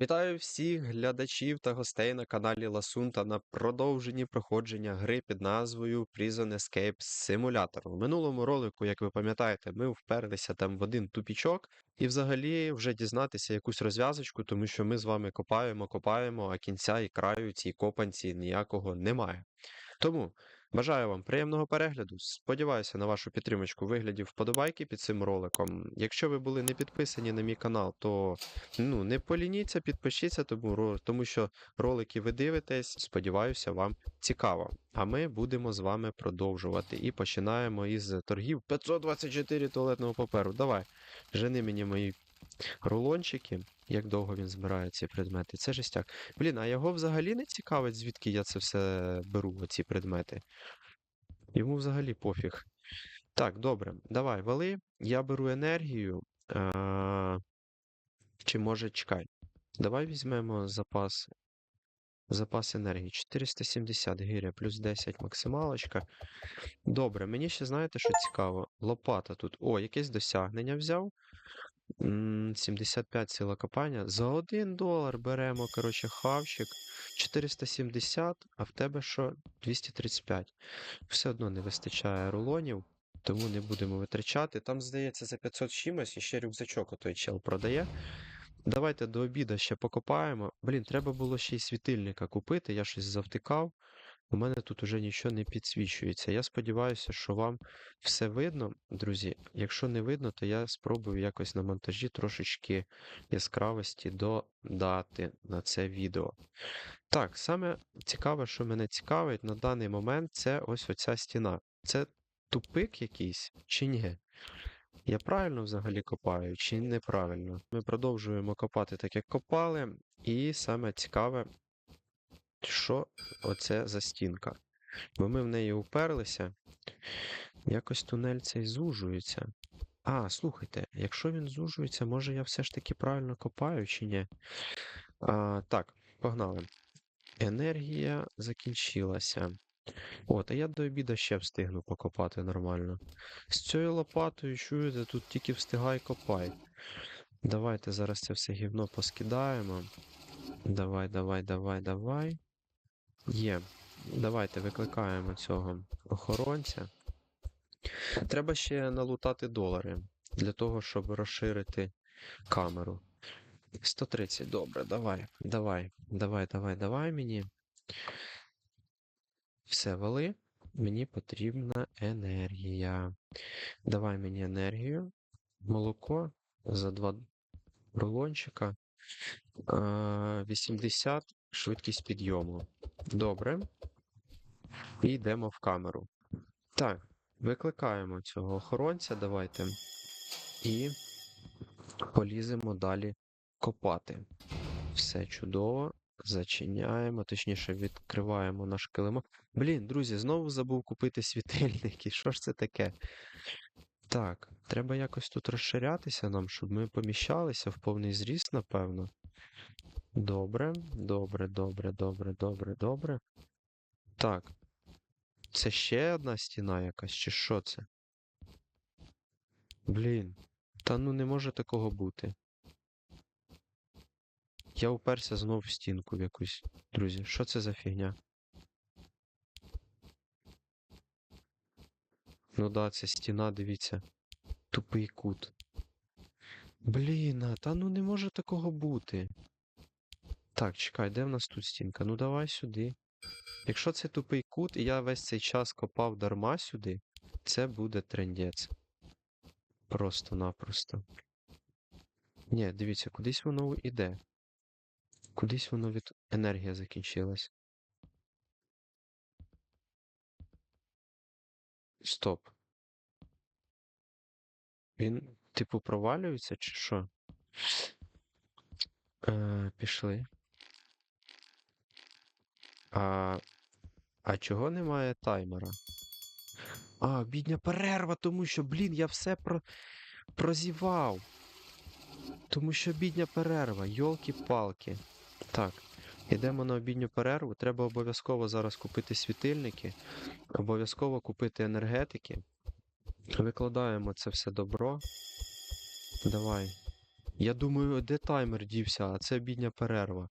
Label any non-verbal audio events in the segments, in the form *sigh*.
Вітаю всіх глядачів та гостей на каналі Ласунта на продовженні проходження гри під назвою Prison Escape Simulator. В минулому ролику, як ви пам'ятаєте, ми вперлися там в один тупічок і взагалі вже дізнатися якусь розв'язочку, тому що ми з вами копаємо, копаємо, а кінця і краю цій копанці ніякого немає. Тому бажаю вам приємного перегляду. Сподіваюся на вашу підтримочку у вигляді вподобайки під цим роликом. Якщо ви були не підписані на мій канал, то ну, не полініться, підпишіться, тому, тому що ролики ви дивитесь, сподіваюся, вам цікаво. А ми будемо з вами продовжувати. І починаємо із торгів 524 туалетного паперу. Давай, жени мені мої рулончики. Як довго він збирає ці предмети? Це жестяк. Блін, а його взагалі не цікавить, звідки я це все беру, оці предмети. Йому взагалі пофіг. Так, добре, давай, вали. Я беру енергію. А... Чи може чекай. Давай візьмемо запас. Запас енергії. 470 гиря плюс 10 максималочка. Добре, мені ще знаєте, що цікаво? Лопата тут. О, якесь досягнення взяв. М, 75 сила копання. За 1 долар беремо, коротше, хавчик. 470, а в тебе що? 235. Все одно не вистачає рулонів, тому не будемо витрачати. Там, здається, за 500 чимось і ще рюкзачок отой чел продає. Давайте до обіда ще покопаємо. Блін, треба було ще й світильника купити, я щось завтикав. У мене тут уже нічого не підсвічується. Я сподіваюся, що вам все видно, друзі. Якщо не видно, то я спробую якось на монтажі трошечки яскравості додати на це відео. Так, саме цікаве, що мене цікавить на даний момент, це ось оця стіна. Це тупик якийсь чи ні? Я правильно взагалі копаю чи неправильно? Ми продовжуємо копати так, як копали, і саме цікаве, що оце за стінка. Бо ми в неї уперлися, якось тунель цей зужується. А, слухайте, якщо він зужується, може я все ж таки правильно копаю чи ні? А, так, погнали. Енергія закінчилася. От, а я до обіда ще встигну покопати нормально. З цією лопатою, чуєте, тут тільки встигай копай. Давайте зараз це все гівно поскидаємо. Давай, давай, давай, давай. Є. Давайте викликаємо цього охоронця. Треба ще налутати долари для того, щоб розширити камеру. 130, добре, давай, давай, давай, давай, давай мені. Все, вали. Мені потрібна енергія. Давай мені енергію. Молоко за два рулончика. Е, 80 швидкість підйому. Добре. І йдемо в камеру. Так, викликаємо цього охоронця, давайте. І поліземо далі копати. Все чудово. Зачиняємо, точніше, відкриваємо наш килимок. Блін, друзі, знову забув купити світильники. Що ж це таке? Так, треба якось тут розширятися нам, щоб ми поміщалися в повний зріст, напевно. Добре, добре, добре, добре, добре, добре. Так. Це ще одна стіна якась, чи що це? Блін. Та ну не може такого бути. Я уперся знов в стінку в якусь. Друзі, що це за фігня? Ну да, це стіна, дивіться. Тупий кут. Блін, та ну не може такого бути. Так, чекай, де в нас тут стінка? Ну давай сюди. Якщо це тупий кут, і я весь цей час копав дарма сюди, це буде трендець. Просто-напросто. Ні, дивіться, кудись воно іде. Кудись воно від енергія закінчилась. Стоп. Він, типу, провалюється чи що? Е, пішли. А, а чого немає таймера? А, бідня перерва, тому що, блін, я все про... прозівав. Тому що бідня перерва, йолки-палки. Так, йдемо на обідню перерву. Треба обов'язково зараз купити світильники, обов'язково купити енергетики. Викладаємо це все добро. Давай. Я думаю, де таймер дівся, а це бідня перерва.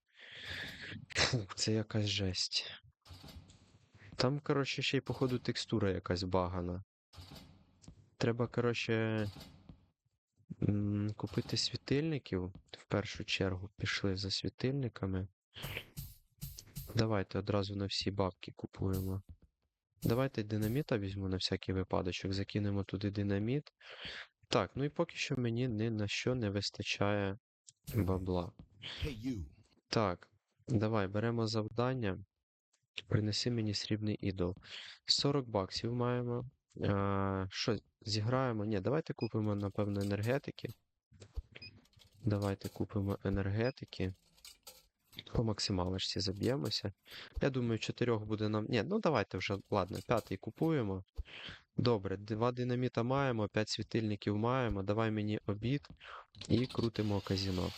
Фу, це якась жесть. Там, коротше, ще й, походу, текстура якась багана. Треба, коротше, купити світильників в першу чергу. Пішли за світильниками. Давайте одразу на всі бабки купуємо. Давайте динаміта візьму на всякий випадочок, закинемо туди динаміт. Так, ну і поки що мені ні на що не вистачає бабла. Так, давай беремо завдання. Принеси мені срібний ідол. 40 баксів маємо. А, що, зіграємо? Ні, давайте купимо, напевно, енергетики. Давайте купимо енергетики. По максималочці заб'ємося. Я думаю, чотирьох буде нам. Ні, ну давайте вже, ладно, п'ятий купуємо. Добре, два динаміта маємо, 5 світильників маємо. Давай мені обід і крутимо казіно.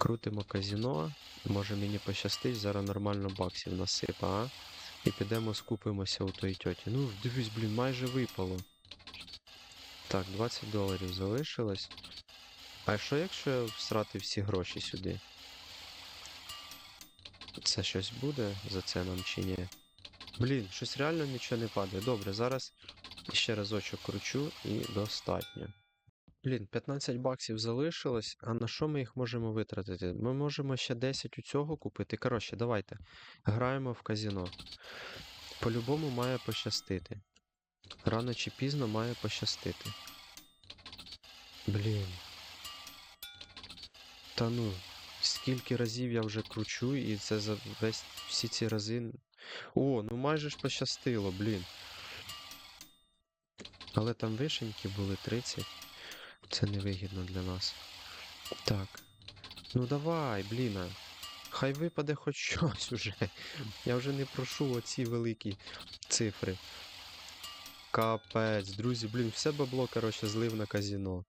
Крутимо казіно. Може мені пощастить, зараз нормально баксів насипа, а? І підемо скупимося у той тьоті. Ну, дивись, блін, майже випало. Так, 20 доларів залишилось. А що якщо я всрати всі гроші сюди? Це щось буде за це нам чи ні? Блін, щось реально нічого не падає. Добре, зараз ще разочок кручу і достатньо. Блін, 15 баксів залишилось, а на що ми їх можемо витратити? Ми можемо ще 10 у цього купити. Коротше, давайте. Граємо в казіно. По-любому має пощастити. Рано чи пізно має пощастити. Блін. Та ну, скільки разів я вже кручу, і це за весь всі ці рази. О, ну майже ж пощастило, блін. Але там вишеньки були 30. Це невигідно для нас. Так. Ну давай, бліна. Хай випаде хоч щось уже. Я вже не прошу оці великі цифри. Капець, друзі, блін, все бабло, коротше, злив на казіно.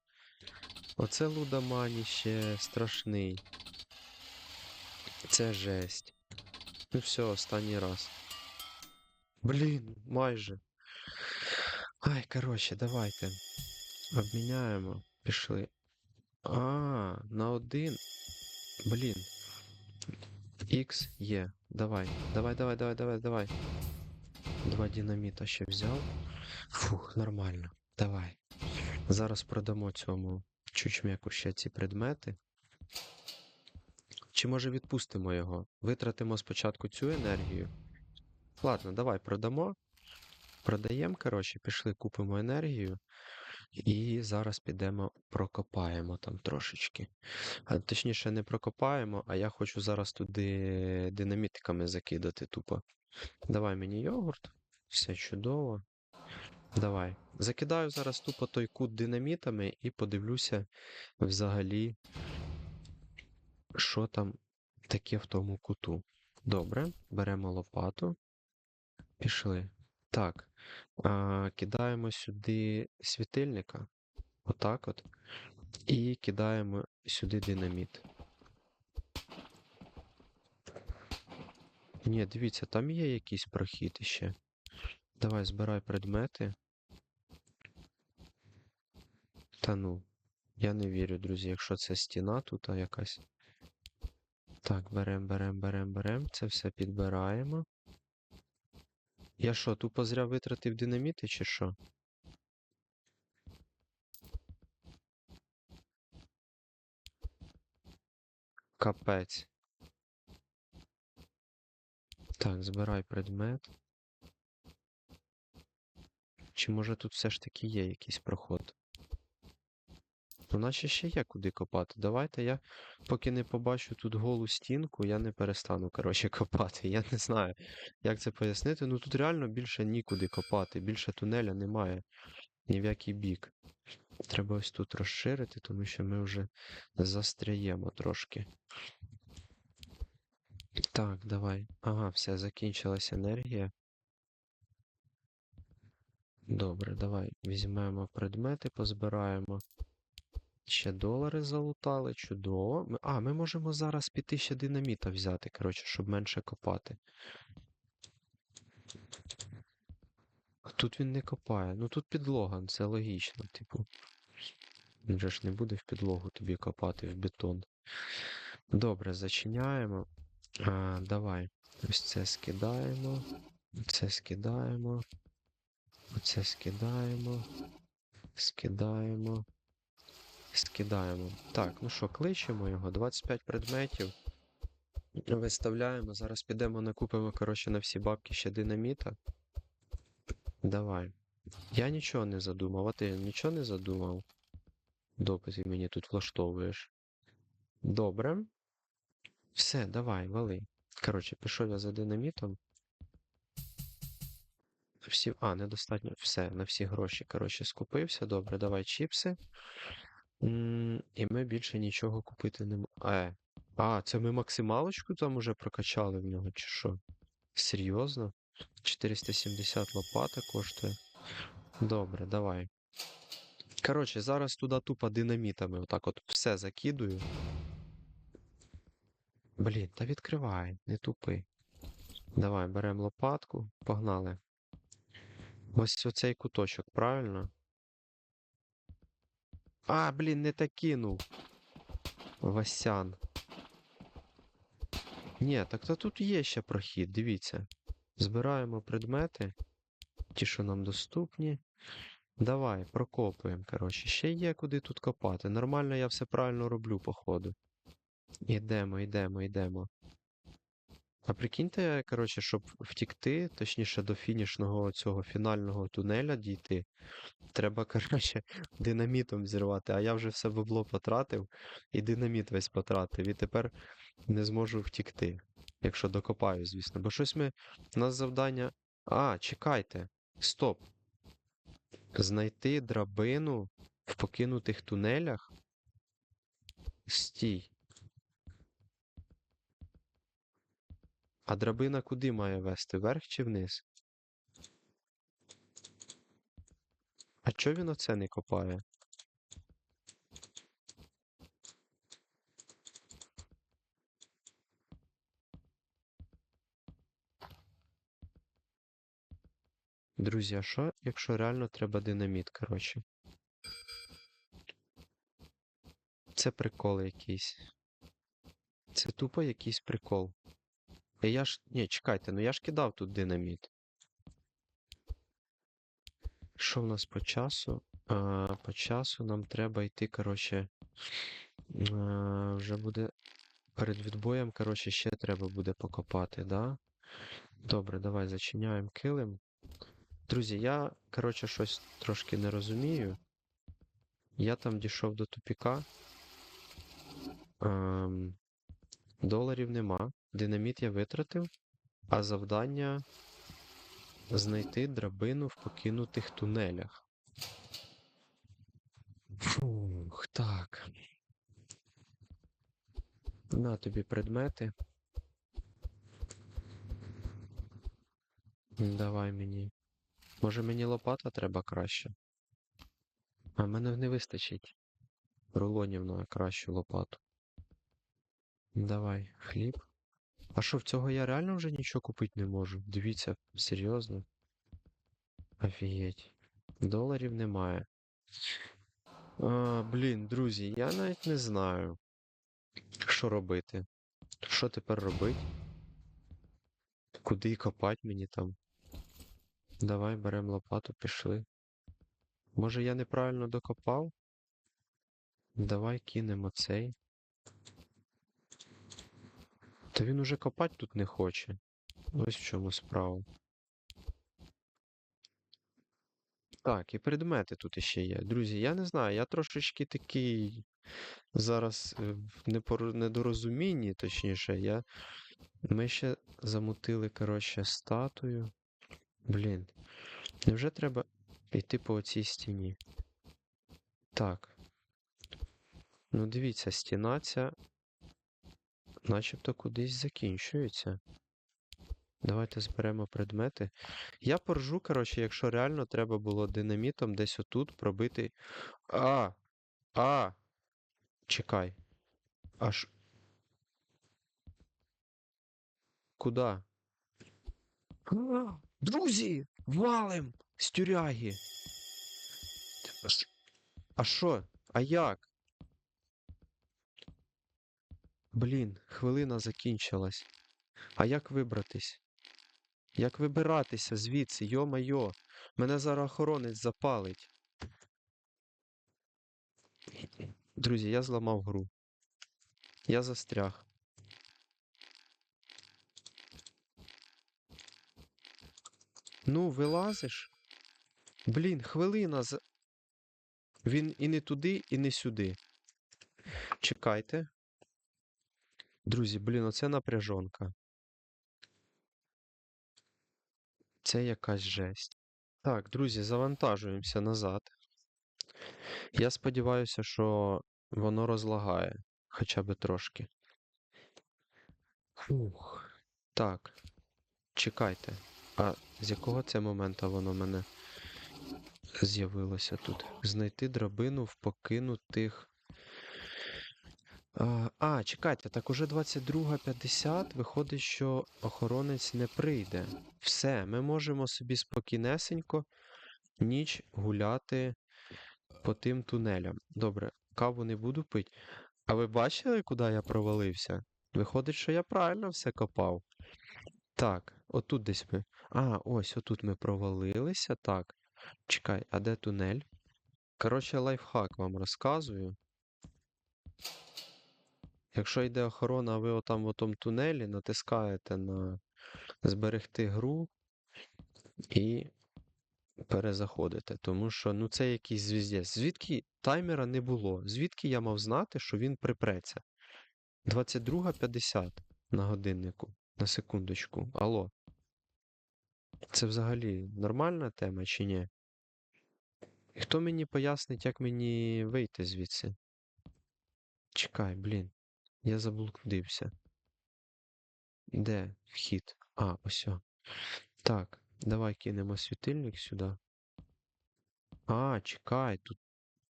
Оце лудомані ще страшний. Це жесть. Ну все, останній раз. Блін, майже. Ай, коротше, давайте. Обміняємо. Пішли. А, на один. Блін. X є. Давай. Давай, давай, давай, давай, давай. Два динаміта ще взяв. Фух, нормально. Давай. Зараз продамо цьому чучмеку ще ці предмети. Чи може відпустимо його? Витратимо спочатку цю енергію. Ладно, давай продамо. Продаємо, коротше, пішли, купимо енергію. І зараз підемо прокопаємо там трошечки. А, точніше, не прокопаємо, а я хочу зараз туди динамітиками закидати тупо. Давай мені йогурт. Все чудово. Давай. Закидаю зараз тупо той кут динамітами і подивлюся взагалі, що там таке в тому куту. Добре, беремо лопату. Пішли. Так. Кидаємо сюди світильника. Отак от. І кидаємо сюди динаміт. Ні, дивіться, там є якийсь прохід іще. Давай, збирай предмети. Та ну. Я не вірю, друзі, якщо це стіна тут якась. Так, берем, берем, берем, берем. Це все підбираємо. Я що, тупо зря витратив динаміти чи що? Капець. Так, збирай предмет. Чи може тут все ж таки є якийсь проход? Ну, наче ще є куди копати. Давайте я, поки не побачу тут голу стінку, я не перестану, коротше, *laughs* копати. Я не знаю, як це пояснити. Ну тут реально більше нікуди копати, більше тунеля немає. Ні в який бік. Треба ось тут розширити, тому що ми вже застряємо трошки. Так, давай. Ага, все, закінчилась енергія. Добре, давай візьмемо предмети, позбираємо. Ще долари залутали, чудово. А, ми можемо зараз піти ще динаміта взяти, коротше, щоб менше копати. Тут він не копає. Ну тут підлога, це логічно, типу. Він же ж не буде в підлогу тобі копати в бетон. Добре, зачиняємо. А, давай. Ось це скидаємо. Це скидаємо. Оце скидаємо. Скидаємо. Скидаємо. Так, ну що, кличемо його. 25 предметів. Виставляємо. Зараз підемо накупимо, коротше, на всі бабки ще динаміта. Давай. Я нічого не задумав, а ти нічого не задумав? Дописи мені тут влаштовуєш. Добре. Все, давай, вали. Коротше, пішов я за динамітом. Всі... А, недостатньо. Все, на всі гроші, коротше, скупився. Добре, давай чіпси. І ми більше нічого купити не м- Е. А, це ми максималочку там уже прокачали в нього, чи що? Серйозно? 470 лопата коштує. Добре, давай. Коротше, зараз туди тупо динамітами отак от все закидую. Блін, та відкривай, не тупи. Давай, беремо лопатку, погнали. Ось оцей куточок, правильно? А, блін, не так кинув. Васян. Ні, так то тут є ще прохід, дивіться. Збираємо предмети, ті, що нам доступні. Давай, прокопуємо, коротше. Ще є куди тут копати. Нормально я все правильно роблю, походу. Ідемо, йдемо, йдемо. А прикиньте, коротше, щоб втікти, точніше до фінішного цього фінального тунеля дійти, треба, *laughs* коротше, динамітом зірвати, а я вже все бабло потратив і динаміт весь потратив, і тепер не зможу втікти. Якщо докопаю, звісно. Бо щось ми. У нас завдання. А, чекайте. Стоп. Знайти драбину в покинутих тунелях. Стій. А драбина куди має вести? Вверх чи вниз? А чого він оце не копає? Друзі, а що, якщо реально треба динаміт, коротше? Це прикол якийсь. Це тупо якийсь прикол. Я ж. Ні, чекайте, ну я ж кидав тут динаміт. Що в нас по часу? А, по часу нам треба йти, коротше. Вже буде. Перед відбоєм, коротше, ще треба буде покопати, да? Добре, давай зачиняємо килим. Друзі, я, коротше, щось трошки не розумію. Я там дійшов до тупіка. Ем, доларів нема. Динаміт я витратив, а завдання знайти драбину в покинутих тунелях. Фух, так. На тобі предмети. Давай мені. Може мені лопата треба краще? А мене не вистачить. Рулонів кращу лопату. Давай, хліб. А що, в цього я реально вже нічого купити не можу? Дивіться, серйозно. Офігеть. Доларів немає. А, блін, друзі, я навіть не знаю, що робити. Що тепер робити? Куди копати мені там? Давай беремо лопату, пішли. Може я неправильно докопав? Давай кинемо цей. Та він уже копати тут не хоче. Ось в чому справа. Так, і предмети тут іще є. Друзі, я не знаю, я трошечки такий зараз е, в недорозумінні, точніше, я. Ми ще замутили, коротше, статую. Блін. Невже треба йти по оцій стіні? Так. Ну, дивіться, стіна ця начебто кудись закінчується. Давайте зберемо предмети. Я поржу, коротше, якщо реально треба було динамітом десь отут пробити. А! А! Чекай. Аж. Куда? Друзі! Валим! З тюряги! А що? А як? Блін, хвилина закінчилась. А як вибратись? Як вибиратися звідси, йо-майо? Мене зараз охоронець запалить. Друзі, я зламав гру. Я застряг. Ну, вилазиш? Блін, хвилина за. Він і не туди, і не сюди. Чекайте. Друзі, блін, оце напряжонка. Це якась жесть. Так, друзі, завантажуємося назад. Я сподіваюся, що воно розлагає хоча б трошки. Фух. Так. Чекайте. А з якого це моменту воно мене з'явилося тут? Знайти драбину в покинутих. А, а, чекайте, так уже 22.50. Виходить, що охоронець не прийде. Все, ми можемо собі спокійнесенько ніч гуляти по тим тунелям. Добре, каву не буду пити. А ви бачили, куди я провалився? Виходить, що я правильно все копав. Так, отут десь ми. А, ось отут ми провалилися. Так. Чекай, а де тунель? Коротше, лайфхак вам розказую. Якщо йде охорона, а ви отам в тому тунелі натискаєте на зберегти гру і перезаходите. Тому що ну це якийсь звіздець. Звідки таймера не було? Звідки я мав знати, що він припреться? 22.50 на годиннику. На секундочку. Алло. Це взагалі нормальна тема чи ні? Хто мені пояснить, як мені вийти звідси? Чекай, блін. Я заблудився. Де вхід? А, ось. Так, давай кинемо світильник сюди. А, чекай, тут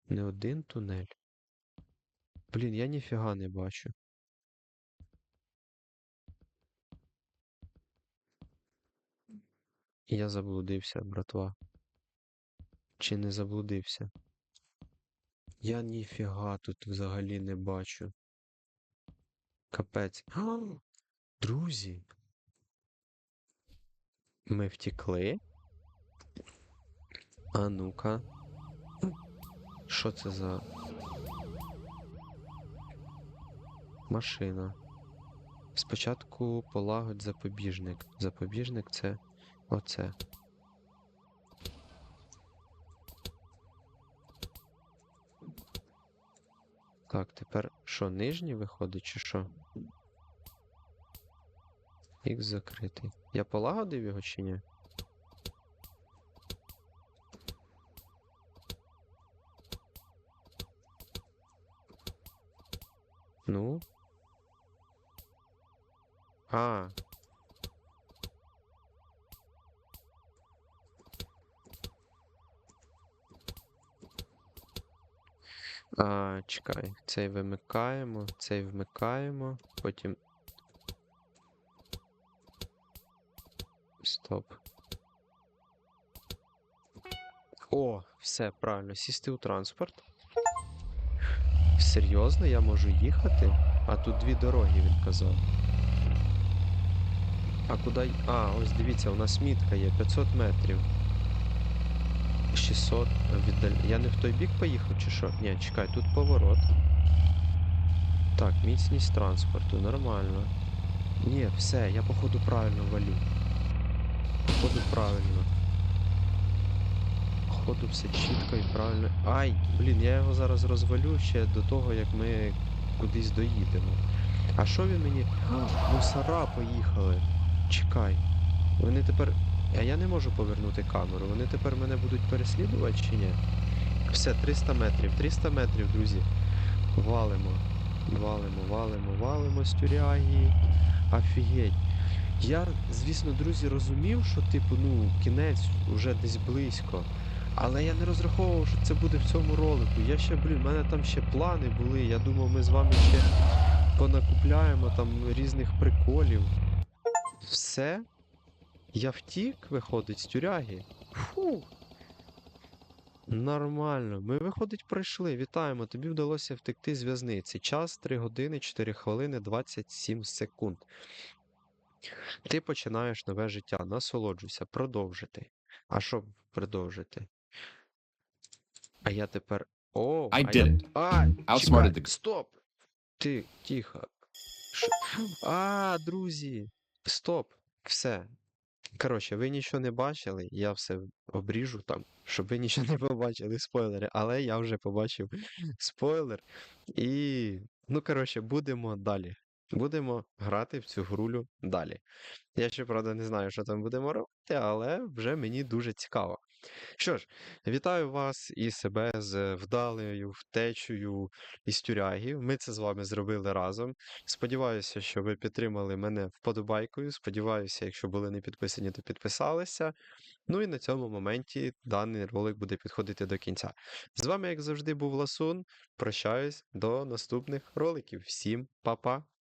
не один тунель. Блін, я ніфіга не бачу. Я заблудився, братва. Чи не заблудився? Я ніфіга тут взагалі не бачу. Капець. Друзі. Ми втекли? А ну-ка. Що це за машина? Спочатку полагодь запобіжник. Запобіжник це оце. Так, тепер що, нижній виходить, чи що? Х закритий. Я полагодив його чи ні? Ну. А. А, чекай, цей вимикаємо, цей вмикаємо, потім. Стоп. О, все, правильно, сісти у транспорт. Серйозно, я можу їхати? А тут дві дороги, він казав. А куди. А, ось дивіться, у нас мітка є 500 метрів. 600 віддаль... Я не в той бік поїхав чи що? Ні, чекай, тут поворот. Так, міцність транспорту, нормально. Ні, все, я походу правильно валю. Походу правильно. Походу все чітко і правильно. Ай! Блін, я його зараз розвалю ще до того, як ми кудись доїдемо. А що він мені. Мусора поїхали. Чекай. Вони тепер. А я не можу повернути камеру. Вони тепер мене будуть переслідувати чи ні? Все, 300 метрів. 300 метрів, друзі. Валимо. Валимо, валимо, валимо з тюряги. Офігеть. Я, звісно, друзі, розумів, що, типу, ну, кінець уже десь близько. Але я не розраховував, що це буде в цьому ролику. Я ще, блін, в мене там ще плани були. Я думав, ми з вами ще понакупляємо там різних приколів. Все. Я втік, виходить, з тюряги. Фу. Нормально. Ми, виходить, пройшли. Вітаємо. Тобі вдалося втекти з в'язниці. Час 3 години, 4 хвилини, 27 секунд. Ти починаєш нове життя. Насолоджуйся. Продовжити. А що продовжити? А я тепер. О, I а я... did it. А, чекай, the- Стоп! Ти, тихо. Ш- А, друзі. Стоп. Все. Коротше, ви нічого не бачили, я все обріжу там, щоб ви нічого не побачили, спойлери, але я вже побачив спойлер. І, ну, коротше, будемо далі. Будемо грати в цю грулю далі. Я ще, правда, не знаю, що там будемо робити, але вже мені дуже цікаво. Що ж, вітаю вас і себе з вдалою втечею із тюряги. Ми це з вами зробили разом. Сподіваюся, що ви підтримали мене вподобайкою. Сподіваюся, якщо були не підписані, то підписалися. Ну і на цьому моменті даний ролик буде підходити до кінця. З вами, як завжди, був Ласун. Прощаюсь до наступних роликів. Всім па-па!